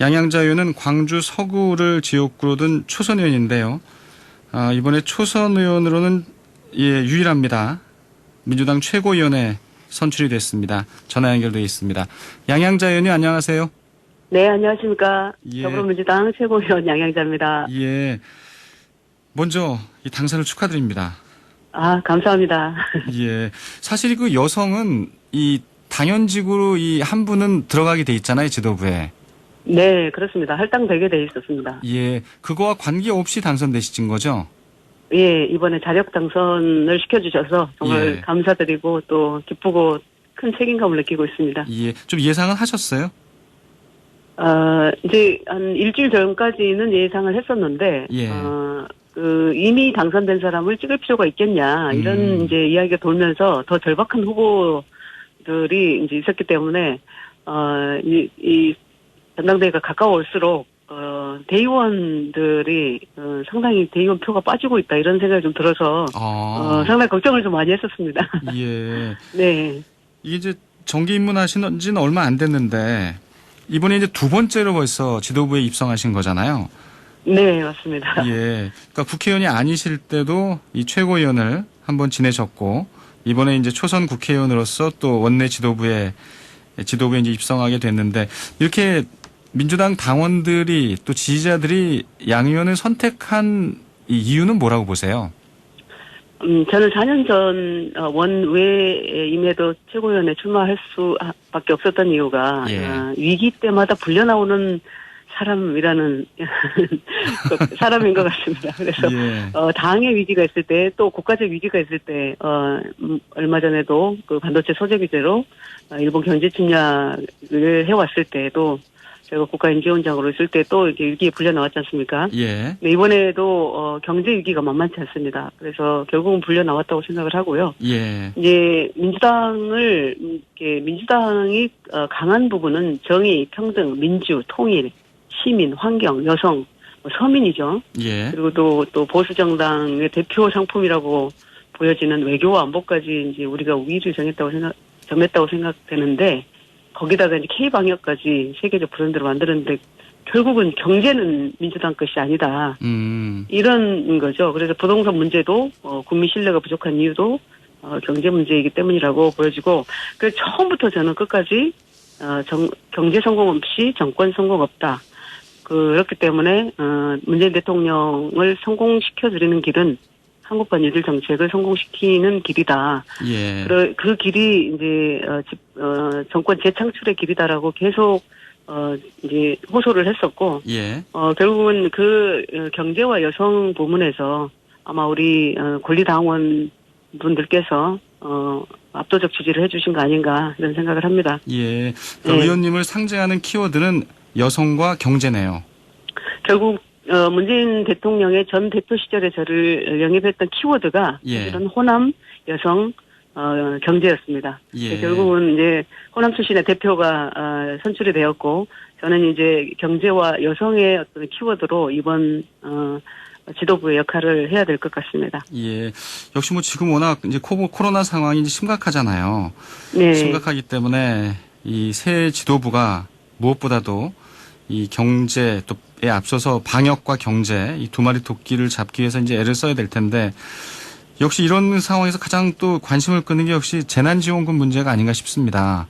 양양자 의원은 광주 서구를 지역구로 둔 초선 의원인데요. 아, 이번에 초선 의원으로는 예, 유일합니다. 민주당 최고위원회 선출이 됐습니다. 전화 연결돼 있습니다. 양양자 의원님 안녕하세요. 네, 안녕하십니까. 예. 더불어민주당 최고위원 양양자입니다. 예. 먼저 이 당선을 축하드립니다. 아, 감사합니다. 예. 사실 그 여성은 이 당연직으로 이 한 분은 들어가게 돼 있잖아요, 지도부에. 네, 그렇습니다. 할당되게 돼 있었습니다. 예. 그거와 관계없이 당선되신 거죠? 예, 이번에 자력 당선을 시켜주셔서 정말 예. 감사드리고 또 기쁘고 큰 책임감을 느끼고 있습니다. 예. 좀 예상은 하셨어요? 어, 이제 한 일주일 전까지는 예상을 했었는데, 예. 어, 그 이미 당선된 사람을 찍을 필요가 있겠냐 이런 음. 이제 이야기가 돌면서 더 절박한 후보들이 이제 있었기 때문에 어이 이 전당대회가 가까울수록 어 대의원들이 어, 상당히 대의원 표가 빠지고 있다 이런 생각이 좀 들어서 어 아. 상당히 걱정을 좀 많이 했었습니다. 예. 네. 이게 이제 정기 입문하신 지는 얼마 안 됐는데 이번에 이제 두 번째로 벌써 지도부에 입성하신 거잖아요. 네, 맞습니다. 예. 그러니까 국회의원이 아니실 때도 이 최고위원을 한번 지내셨고 이번에 이제 초선 국회의원으로서 또 원내 지도부에 지도부에 이제 입성하게 됐는데 이렇게 민주당 당원들이 또 지지자들이 양 의원을 선택한 이 이유는 뭐라고 보세요? 음, 저는 4년 전 어, 원외임에도 최고위원회 출마할 수밖에 없었던 이유가 예. 어, 위기 때마다 불려 나오는 사람이라는 그 사람인 것 같습니다. 그래서 예. 어, 당의 위기가 있을 때 또 국가적 위기가 있을 때 어, 음, 얼마 전에도 그 반도체 소재 규제로 어, 일본 경제 침략을 해왔을 때도 제가 국가인지원장으로 있을 때 또 이렇게 위기에 불려 나왔지 않습니까? 예. 네, 이번에도 어, 경제 위기가 만만치 않습니다. 그래서 결국은 불려 나왔다고 생각을 하고요. 예. 이제 민주당을 음, 이렇게 민주당이 어, 강한 부분은 정의, 평등, 민주, 통일, 시민, 환경, 여성, 뭐 서민이죠. 예. 그리고 또, 또 보수 정당의 대표 상품이라고 보여지는 외교와 안보까지 이제 우리가 우위를 정했다고 생각, 정했다고 생각되는데 거기다가 이제 K 방역까지 세계적 브랜드로 만드는데 결국은 경제는 민주당 것이 아니다. 음. 이런 거죠. 그래서 부동산 문제도 어, 국민 신뢰가 부족한 이유도 어, 경제 문제이기 때문이라고 보여지고 그래서 처음부터 저는 끝까지 어, 정, 경제 성공 없이 정권 성공 없다. 그렇기 때문에 어, 문재인 대통령을 성공시켜 드리는 길은 한국판 일일 정책을 성공시키는 길이다. 예. 그, 그 길이 이제 어, 집, 어, 정권 재창출의 길이다라고 계속 어, 이제 호소를 했었고 예. 어, 결국은 그 어, 경제와 여성 부문에서 아마 우리 어, 권리당원 분들께서 어, 압도적 지지를 해주신 거 아닌가 이런 생각을 합니다. 예. 그러니까 네. 의원님을 상징하는 키워드는 여성과 경제네요. 결국 어, 문재인 대통령의 전 대표 시절에 저를 영입했던 키워드가 예. 사실은 호남, 여성, 어, 경제였습니다. 예. 결국은 이제 호남 출신의 대표가 어, 선출이 되었고 저는 이제 경제와 여성의 어떤 키워드로 이번 어, 지도부의 역할을 해야 될 것 같습니다. 예. 역시 뭐 지금 워낙 이제 코- 코로나 상황이 이제 심각하잖아요. 네. 심각하기 때문에 이 새 지도부가 무엇보다도 이 경제 또에 앞서서 방역과 경제 이 두 마리 토끼를 잡기 위해서 이제 애를 써야 될 텐데 역시 이런 상황에서 가장 또 관심을 끄는 게 역시 재난지원금 문제가 아닌가 싶습니다.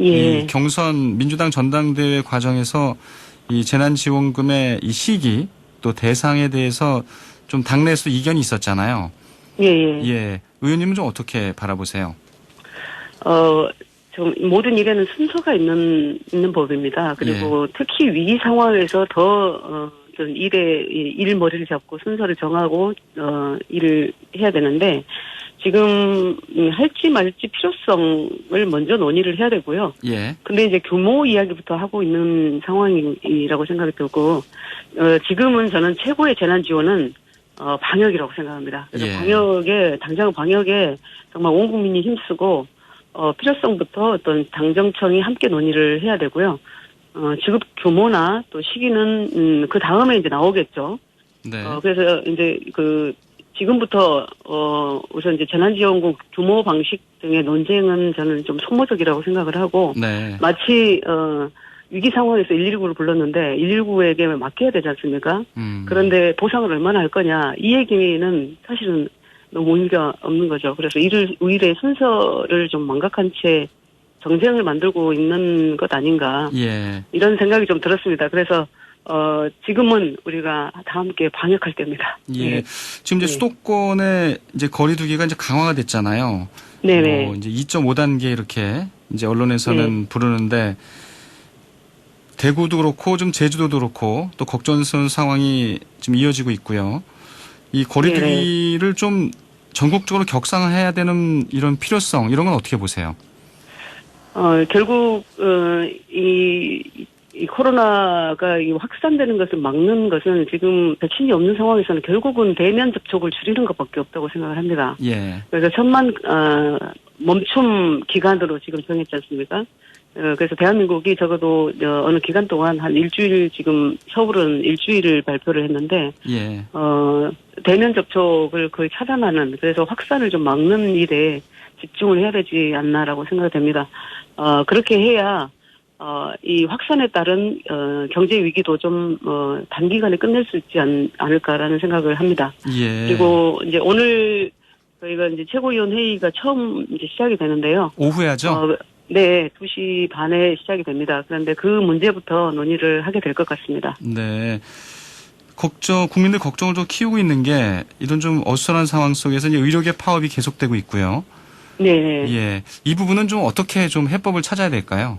예. 이 경선 민주당 전당대회 과정에서 이 재난지원금의 이 시기 또 대상에 대해서 좀 당내에서 이견이 있었잖아요. 예, 예. 예. 의원님은 좀 어떻게 바라보세요? 어, 좀 모든 일에는 순서가 있는 있는 법입니다. 그리고 예. 특히 위기 상황에서 더 어, 좀 일에 이- 일 머리를 잡고 순서를 정하고 어, 일을 해야 되는데 지금 음, 할지 말지 필요성을 먼저 논의를 해야 되고요. 예. 근데 이제 규모 이야기부터 하고 있는 상황이라고 생각이 들고 어, 지금은 저는 최고의 재난 지원은 어, 방역이라고 생각합니다. 그래서 예. 방역에 당장 방역에 정말 온 국민이 힘쓰고 어, 필요성부터 어떤 당정청이 함께 논의를 해야 되고요. 어, 지급 규모나 또 시기는 음, 그 다음에 이제 나오겠죠. 네. 어, 그래서 이제 그 지금부터 어 우선 이제 재난지원금 규모 방식 등의 논쟁은 저는 좀 소모적이라고 생각을 하고 네. 마치 어 위기 상황에서 119를 불렀는데 119에게 맡겨야 되지 않습니까? 음. 그런데 보상을 얼마나 할 거냐 이 얘기는 사실은 너무 의미가 없는 거죠. 그래서 이를 우일의 순서를 좀 망각한 채 정쟁을 만들고 있는 것 아닌가 예. 이런 생각이 좀 들었습니다. 그래서 어 지금은 우리가 다 함께 방역할 때입니다. 예. 지금 이제 네. 수도권의 이제 거리두기가 이제 강화가 됐잖아요. 네네. 뭐 이제 2.5단계 이렇게 이제 언론에서는 부르는데 대구도 그렇고 좀 제주도도 그렇고 또 걱정스러운 상황이 지금 이어지고 있고요. 이 거리두기를 좀 전국적으로 격상해야 되는 이런 필요성 이런 건 어떻게 보세요? 어, 결국, 어, 이, 이 코로나가 이 확산되는 것을 막는 것은 지금 백신이 없는 상황에서는 결국은 대면 접촉을 줄이는 것밖에 없다고 생각을 합니다. 예. 그래서 천만, 어, 멈춤 기간으로 지금 정했지 않습니까? 어, 그래서 대한민국이 적어도 어, 어느 기간 동안 한 일주일 지금 서울은 일주일을 발표를 했는데 예. 어, 대면 접촉을 거의 차단하는, 그래서 확산을 좀 막는 일에 집중을 해야 되지 않나라고 생각이 됩니다. 어, 그렇게 해야, 어, 이 확산에 따른, 어, 경제 위기도 좀, 어, 단기간에 끝낼 수 있지 않, 않을까라는 생각을 합니다. 예. 그리고 이제 오늘 저희가 이제 최고위원 회의가 처음 이제 시작이 되는데요. 오후에 하죠? 어, 네, 2시 반에 시작이 됩니다. 그런데 그 문제부터 논의를 하게 될 것 같습니다. 네. 걱정, 국민들 걱정을 좀 키우고 있는 게 이런 좀 어수선한 상황 속에서 이제 의료계 파업이 계속되고 있고요. 네. 예. 이 부분은 좀 어떻게 좀 해법을 찾아야 될까요?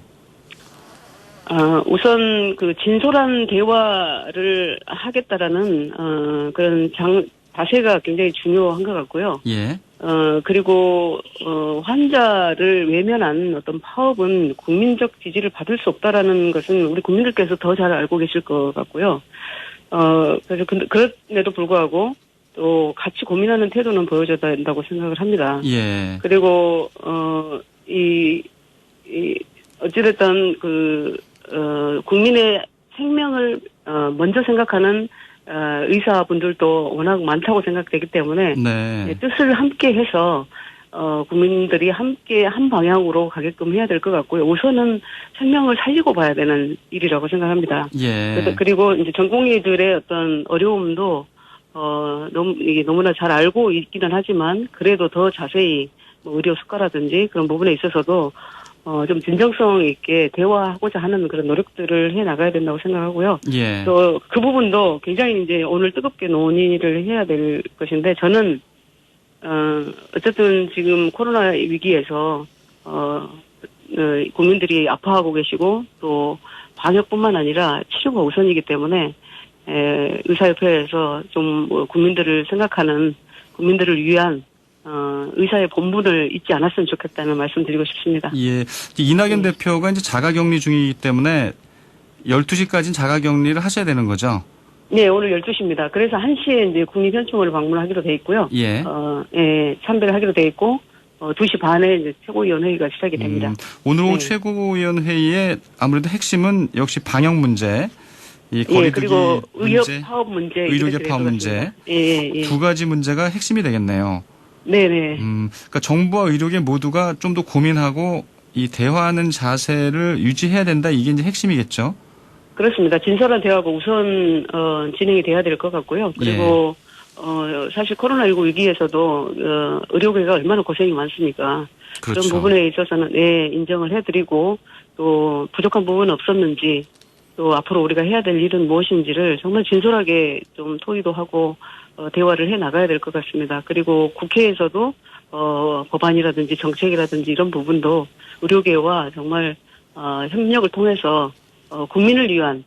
어, 우선 그 진솔한 대화를 하겠다라는 어, 그런 장 자세가 굉장히 중요한 것 같고요. 예. 어, 그리고 어, 환자를 외면한 어떤 파업은 국민적 지지를 받을 수 없다라는 것은 우리 국민들께서 더 잘 알고 계실 것 같고요. 어, 그래서 그, 그럼에도 불구하고 또 같이 고민하는 태도는 보여줘야 된다고 생각을 합니다. 예. 그리고 어 이 이, 어찌됐든 그 어, 국민의 생명을 어, 먼저 생각하는 어, 의사분들도 워낙 많다고 생각되기 때문에 네. 네, 뜻을 함께 해서 어, 국민들이 함께 한 방향으로 가게끔 해야 될 것 같고요. 우선은 생명을 살리고 봐야 되는 일이라고 생각합니다. 예. 그래서 그리고 이제 전공의들의 어떤 어려움도 어 너무 이게 너무나 잘 알고 있기는 하지만 그래도 더 자세히 뭐 의료 수가라든지 그런 부분에 있어서도 어 좀 진정성 있게 대화하고자 하는 그런 노력들을 해 나가야 된다고 생각하고요. 예. 또 그 부분도 굉장히 이제 오늘 뜨겁게 논의를 해야 될 것인데 저는 어 어쨌든 지금 코로나 위기에서 어 어, 국민들이 아파하고 계시고 또 방역뿐만 아니라 치료가 우선이기 때문에 에, 의사협회에서 좀뭐 국민들을 생각하는 국민들을 위한 어, 의사의 본분을 잊지 않았으면 좋겠다는 말씀드리고 싶습니다. 예. 이낙연 네. 대표가 이제 자가격리 중이기 때문에 12시까지는 자가격리를 하셔야 되는 거죠? 네, 오늘 12시입니다. 그래서 1시에 이제 국립현충원을 방문하기로 돼 있고요. 예. 어, 예, 참배를 하기로 돼 있고, 어, 2시 반에 이제 최고위원회의가 시작이 됩니다. 음, 오늘 오후 네. 최고위원 회의의 아무래도 핵심은 역시 방역 문제, 이 예, 거리두기 그리고 의료 문제, 파업 문제. 의료계 파업 문제. 예, 예, 예. 두 가지 문제가 핵심이 되겠네요. 네네. 음, 그러니까 정부와 의료계 모두가 좀 더 고민하고 이 대화하는 자세를 유지해야 된다. 이게 이제 핵심이겠죠. 그렇습니다. 진솔한 대화가 우선, 어, 진행이 돼야 될 것 같고요. 그리고, 예. 어, 사실 코로나19 위기에서도, 어, 의료계가 얼마나 고생이 많습니까? 그렇죠. 런 부분에 있어서는, 네, 인정을 해드리고, 또, 부족한 부분은 없었는지, 또 앞으로 우리가 해야 될 일은 무엇인지를 정말 진솔하게 좀 토의도 하고, 어, 대화를 해 나가야 될 것 같습니다. 그리고 국회에서도, 어, 법안이라든지 정책이라든지 이런 부분도 의료계와 정말, 어, 협력을 통해서, 어, 국민을 위한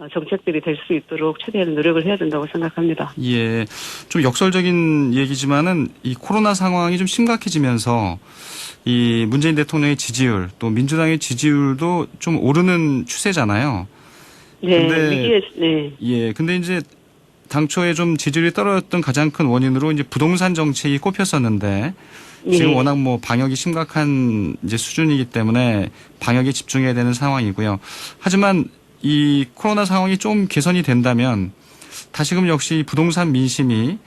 어, 정책들이 될 수 있도록 최대한 노력을 해야 된다고 생각합니다. 예. 좀 역설적인 얘기지만은 이 코로나 상황이 좀 심각해지면서 이 문재인 대통령의 지지율 또 민주당의 지지율도 좀 오르는 추세잖아요. 네, 근데- 위기에, 네, 예. 근데 이제 당초에 좀 지지율이 떨어졌던 가장 큰 원인으로 이제 부동산 정책이 꼽혔었는데 지금 네. 워낙 뭐 방역이 심각한 이제 수준이기 때문에 방역에 집중해야 되는 상황이고요. 하지만 이 코로나 상황이 좀 개선이 된다면 다시금 역시 부동산 민심이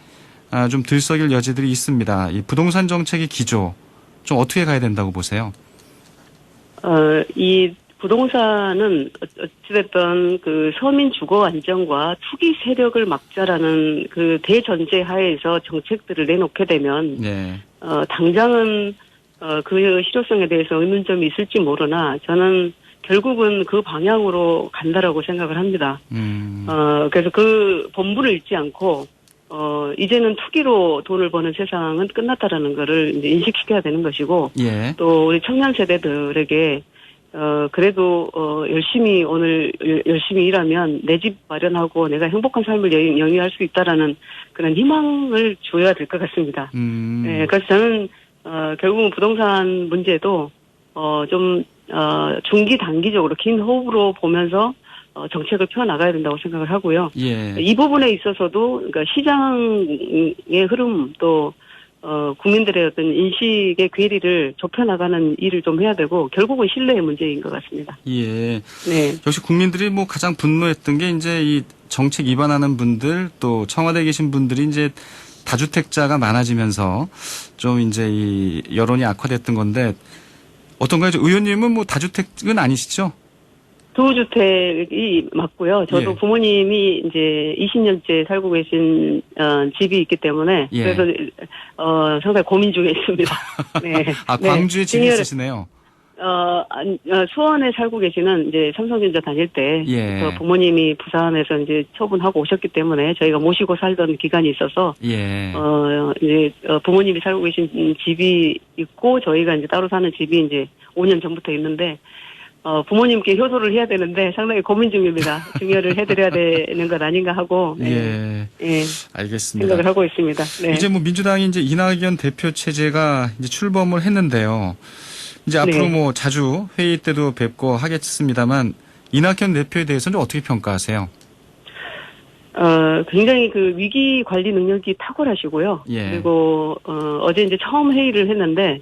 아, 좀 들썩일 여지들이 있습니다. 이 부동산 정책의 기조 좀 어떻게 가야 된다고 보세요? 어, 이 부동산은 어- 어찌됐든 그 서민 주거 안정과 투기 세력을 막자라는 그 대전제 하에서 정책들을 내놓게 되면 네. 어 당장은 어 그 실효성에 대해서 의문점이 있을지 모르나 저는 결국은 그 방향으로 간다라고 생각을 합니다. 음. 어 그래서 그 본분을 잃지 않고 어 이제는 투기로 돈을 버는 세상은 끝났다라는 거를 이제 인식시켜야 되는 것이고 예. 또 우리 청년 세대들에게 어 그래도 어 열심히 오늘 열- 열심히 일하면 내 집 마련하고 내가 행복한 삶을 영- 영위할 수 있다라는 그런 희망을 줘야 될 것 같습니다. 음. 네, 그래서 저는 어 결국은 부동산 문제도 어 좀 어, 중기 단기적으로 긴 호흡으로 보면서 어, 정책을 펴 나가야 된다고 생각을 하고요. 예. 이 부분에 있어서도 그러니까 시장의 흐름 또 어, 국민들의 어떤 인식의 괴리를 좁혀 나가는 일을 좀 해야 되고 결국은 신뢰의 문제인 것 같습니다. 예. 네. 역시 국민들이 뭐 가장 분노했던 게 이제 이 정책 위반하는 분들 또 청와대에 계신 분들이 이제 다주택자가 많아지면서 좀 이제 이 여론이 악화됐던 건데 어떤가요? 저 의원님은 뭐 다주택은 아니시죠? 두 주택이 맞고요. 저도 예. 부모님이 이제 20년째 살고 계신 어, 집이 있기 때문에 예. 그래서 어, 상당히 고민 중에 있습니다. 네. 아 네. 광주에 집이 증여를- 있으시네요. 어, 어, 수원에 살고 계시는 이제 삼성전자 다닐 때 예. 그 부모님이 부산에서 이제 처분하고 오셨기 때문에 저희가 모시고 살던 기간이 있어서 예. 어 이제 어, 부모님이 살고 계신 집이 있고 저희가 이제 따로 사는 집이 이제 5년 전부터 있는데 어 부모님께 효도를 해야 되는데 상당히 고민 중입니다. 증여를 해드려야 되는 것 아닌가 하고 예, 예. 예, 알겠습니다. 생각을 하고 있습니다. 네. 이제 뭐 민주당이 이제 이낙연 대표 체제가 이제 출범을 했는데요. 이제 앞으로 네. 뭐 자주 회의 때도 뵙고 하겠습니다만 이낙연 대표에 대해서는 좀 어떻게 평가하세요? 어, 굉장히 그 위기 관리 능력이 탁월하시고요. 예. 그리고, 어, 어제 이제 처음 회의를 했는데,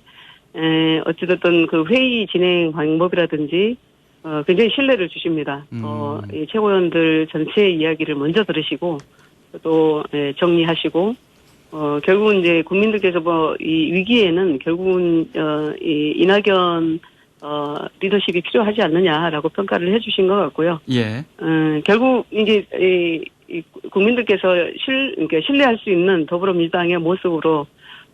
에, 어찌됐든 그 회의 진행 방법이라든지, 어, 굉장히 신뢰를 주십니다. 음. 어, 이 최고위원들 전체의 이야기를 먼저 들으시고, 또, 에, 정리하시고, 어, 결국은 이제 국민들께서 뭐, 이 위기에는 결국은, 어, 이 이낙연, 어, 리더십이 필요하지 않느냐라고 평가를 해주신 것 같고요. 예. 음, 결국 이게 이, 이 국민들께서 실 그러니까 신뢰할 수 있는 더불어민주당의 모습으로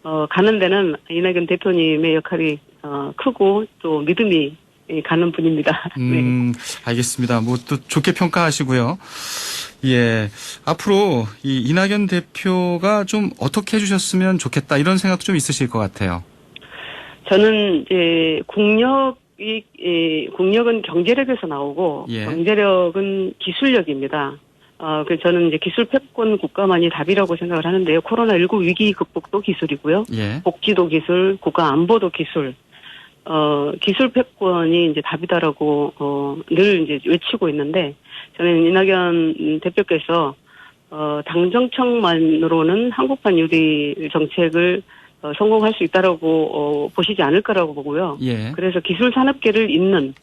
어, 가는 데는 이낙연 대표님의 역할이 어, 크고 또 믿음이 예, 가는 분입니다. 네. 음, 알겠습니다. 뭐 또 좋게 평가하시고요. 예. 앞으로 이 이낙연 대표가 좀 어떻게 해주셨으면 좋겠다 이런 생각도 좀 있으실 것 같아요. 저는 이제 국력이 이 국력은 경제력에서 나오고 예. 경제력은 기술력입니다. 어, 그 저는 이제 기술 패권 국가만이 답이라고 생각을 하는데요. 코로나19 위기 극복도 기술이고요. 예. 복지도 기술, 국가 안보도 기술, 어, 기술 패권이 이제 답이다라고, 어, 늘 이제 외치고 있는데, 저는 이낙연 대표께서, 어, 당정청만으로는 한국판 유리 정책을 어, 성공할 수 있다라고, 어, 보시지 않을 거라고 보고요. 예. 그래서 기술 산업계를 잇는,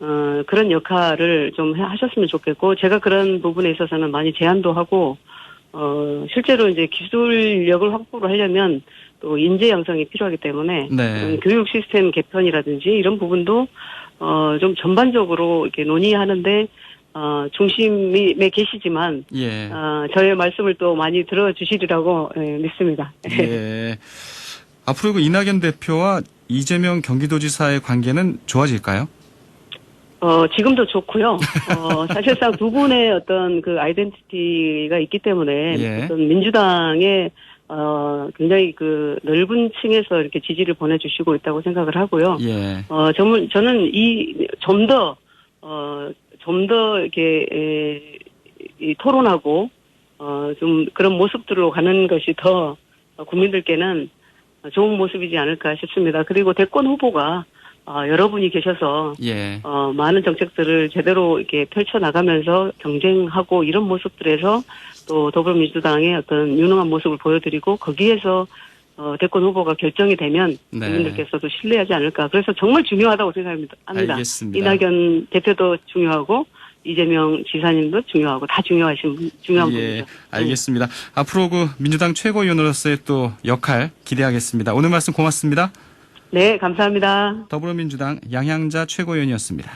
어, 그런 역할을 좀 해- 하셨으면 좋겠고, 제가 그런 부분에 있어서는 많이 제안도 하고, 어, 실제로 이제 기술력을 확보를 하려면 또 인재 양성이 필요하기 때문에 네. 음, 교육 시스템 개편이라든지 이런 부분도 어, 좀 전반적으로 이렇게 논의하는데 어, 중심에 계시지만 예. 어, 저의 말씀을 또 많이 들어주시리라고 예, 믿습니다. 예. 앞으로 그 이낙연 대표와 이재명 경기도지사의 관계는 좋아질까요? 어, 지금도 좋고요. 어, 사실상 두 분의 어떤 그 아이덴티티가 있기 때문에 예. 어떤 민주당의 어, 굉장히 그 넓은 층에서 이렇게 지지를 보내주시고 있다고 생각을 하고요. 예. 어, 저는, 저는 이, 좀 더, 어, 좀 더 이렇게, 에, 이 토론하고, 어, 좀 그런 모습들로 가는 것이 더 국민들께는 좋은 모습이지 않을까 싶습니다. 그리고 대권 후보가, 어, 여러분이 계셔서, 예. 어, 많은 정책들을 제대로 이렇게 펼쳐 나가면서 경쟁하고 이런 모습들에서 또 더불어민주당의 어떤 유능한 모습을 보여드리고 거기에서 어, 대권 후보가 결정이 되면 네. 국민들께서도 신뢰하지 않을까. 그래서 정말 중요하다고 생각합니다. 합니다. 알겠습니다. 이낙연 대표도 중요하고 이재명 지사님도 중요하고 다 중요하신 분- 중요한 예, 분이죠. 알겠습니다. 앞으로 그 민주당 최고위원으로서의 또 역할 기대하겠습니다. 오늘 말씀 고맙습니다. 네, 감사합니다. 더불어민주당 양향자 최고위원이었습니다.